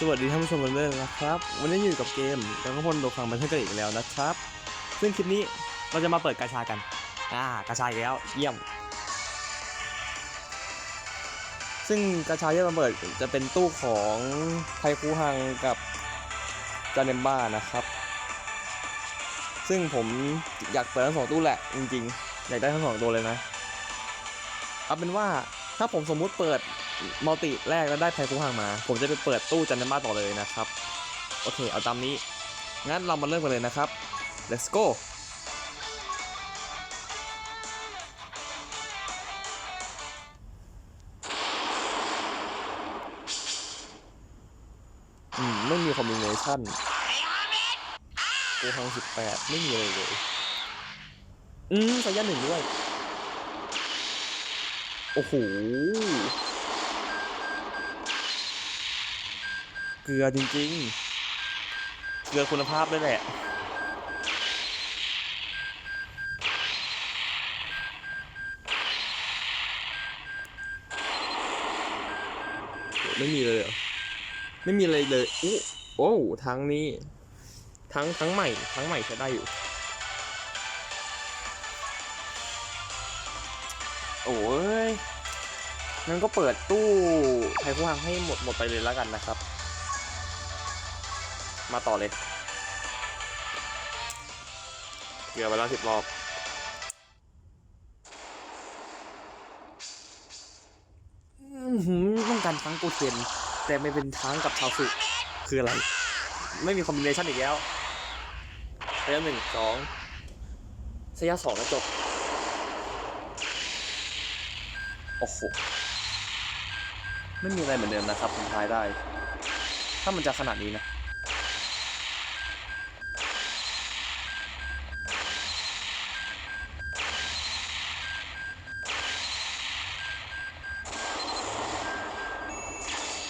สวัสดีท่านผู้ชมกันเลยนะครับ วันนี้อยู่กับเกมกังพลโดฟังบันเทิงกันอีกแล้วนะครับ ซึ่งคลิปนี้เราจะมาเปิดกาชากัน อ่ากาชาอีกแล้วเยี่ยม ซึ่งกาชาที่เราเปิดจะเป็นตู้ของไทคูฮังกับจาเนมบ้านะครับ ซึ่งผมอยากเปิดทั้งสองตู้แหละจริงๆ อยากได้ทั้งสองตัวเลยนะ เอาเป็นว่าถ้าผมสมมุติเปิด มัลติแรกแล้วได้ไทคุฮังมา ผมจะไปเปิดตู้จันทร์มาต่อเลยนะครับ โอเค เอาตามนี้ งั้นเรามาเริ่มกันเลยนะครับ let's go อืม ไม่มีคอมบิเนชั่นโกฮังสิบแปดไม่มีเลยเลย อืมสายยาหนึ่งด้วย โอ้โห เกลือจริงๆ เกลือคุณภาพด้วยแหละไม่มีเลยเหรอ ไม่มีอะไรเลยอู้โอ้ทั้งนี้ ทั้งทั้งใหม่ทั้งใหม่ใช้ได้อยู่ โอ้ยงั้นก็เปิดตู้ไทยคู่ฮังให้หมดหมดไปเลยแล้วกันนะครับ มาต่อเลยเกือบไปแล้วสิบรอบอื้อหือต้องการทั้งกูเทนแต่ไม่เป็นทั้งกับชาวสุคืออะไร ไม่มีคอมบิเนชันอีกแล้วระยะหนึ่งสองระยะสองแล้วจบ โอ้โห ไม่มีอะไรเหมือนเดิมนะครับผมทายได้ ถ้ามันจะขนาดนี้นะ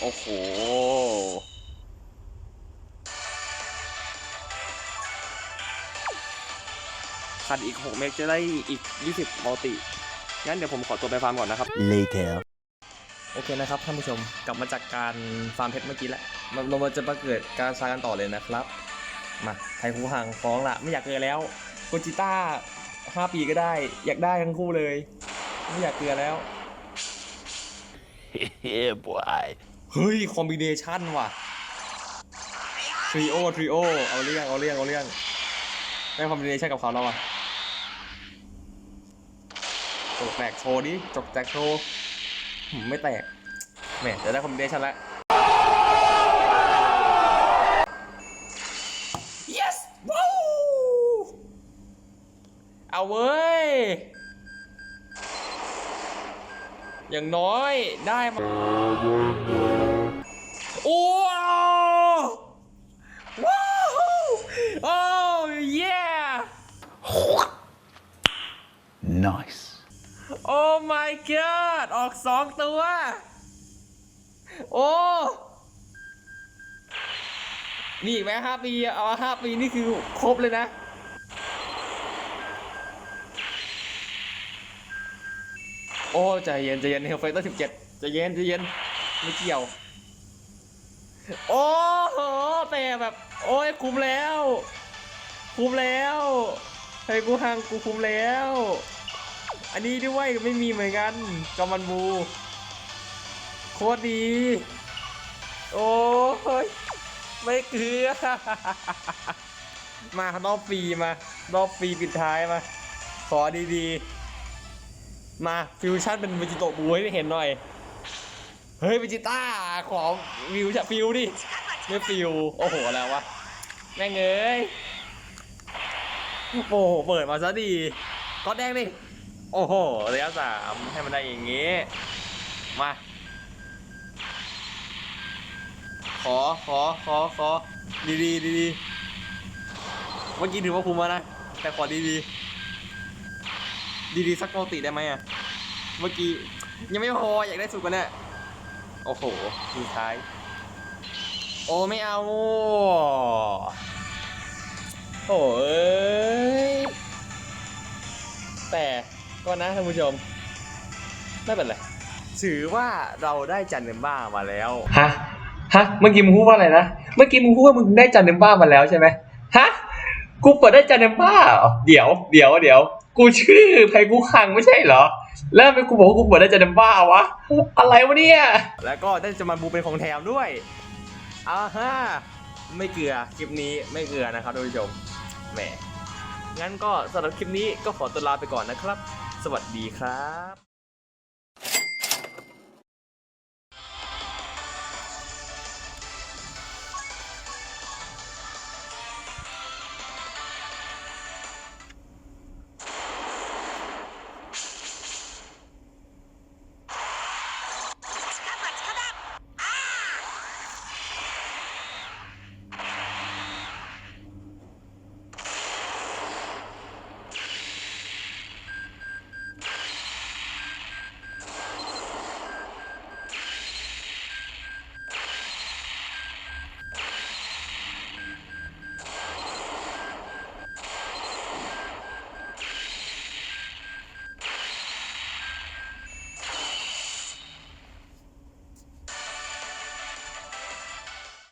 โอ้โหขาดอีก 6 เมกจะได้อีก 20มัลติ งั้นเดี๋ยวผมขอตัวไปฟาร์มก่อนนะครับ later โอเคนะครับท่านผู้ชมกลับมาจากการฟาร์มเพชรเมื่อกี้แล้วเราเรามาจะมาเกิดการซากันต่อเลยนะครับ มาไทยคูหังฟ้องละไม่อยากเกลือแล้วโกจิต้าห้าปีก็ได้ อยากได้ทั้งคู่เลย ไม่อยากเกลือแล้ว yeah boy เฮ้ย คอมบิเนชันว่ะทริโอทริโอเอาเรื่องเอาเรื่องเอาเรื่องได้คอมบิเนชันกับเขาแล้วอะจกแตกโชว์ดิจกแตกโชว์หืมไม่แตกแหมจะได้คอมบิเนชันแล้ว yes ว้าวเอาเว้ย อย่างน้อยได้มา โอ้ว้าวว้าวโอ้ yeah nice โอ้ my god ออกสองตัว โอ้มีอีกไหมห้าปีอะเอาห้าปี นี่คือครบเลยนะ โอ้ ใจเย็น ใจเย็นเฮลไฟเตอร์สิบเจ็ดใจเย็น ใจเย็น ไม่เกี่ยว โอ้โหแต่แบบ โอ้ยคุ้มแล้ว คุ้มแล้วไฮ้กูฮังกูคุ้มแล้ว อันนี้ด้วยไม่มีเหมือนกันจอมันบูโคตรดี โอ้ยไม่เกลือ มารอบฟรีมารอบฟรีปิดท้ายมา ขอดีๆ มาฟิวชั่นเป็นวิจิโตบูให้เห็นหน่อย เฮ้ยวิจิต้าขอวิวจะฟิวดิไม่ฟิว โอ้โหแล้ววะ แม่งเอ้ย โอ้โห เปิดมาซะดีก็แดงดิ โอ้โหระยะสามให้มันได้อย่างงี้ มา ขอ ขอ ขอ ขอ ดีดีดีดีเมื่อกี้ถือว่าคุ้มแล้วนะ แต่ขอดีดีดีดีสักปกติได้ไหมอะ เมื่อกี้ยังไม่พออยากได้สุดกว่านี้ โอ้โหสุดท้าย โอ้ไม่เอา โอ้ยแต่ก็นะท่านผู้ชม ไม่เป็นไรถือว่าเราได้จันเนมบ้ามาแล้วฮะฮะเมื่อกี้มึงพูดว่าอะไรนะเมื่อกี้มึงพูดว่ามึงได้จันเนมบ้ามาแล้วใช่ไหมฮะกูเปิดได้จันเนมบ้าเหรอเดี๋ยวเดี๋ยวเดี๋ยวกูชื่อไพกูคังไม่ใช่เหรอ แล้วเป็นกูบอกว่ากูเปิดได้จะเดมบ้าวะ อะไรวะเนี่ย แล้วก็ได้จะมาบูเป็นของแถมด้วยอ่าฮะไม่เกลือคลิปนี้ไม่เกลือนะครับท่านผู้ชมแหมงั้นก็สำหรับคลิปนี้ก็ขอตัวลาไปก่อนนะครับ สวัสดีครับ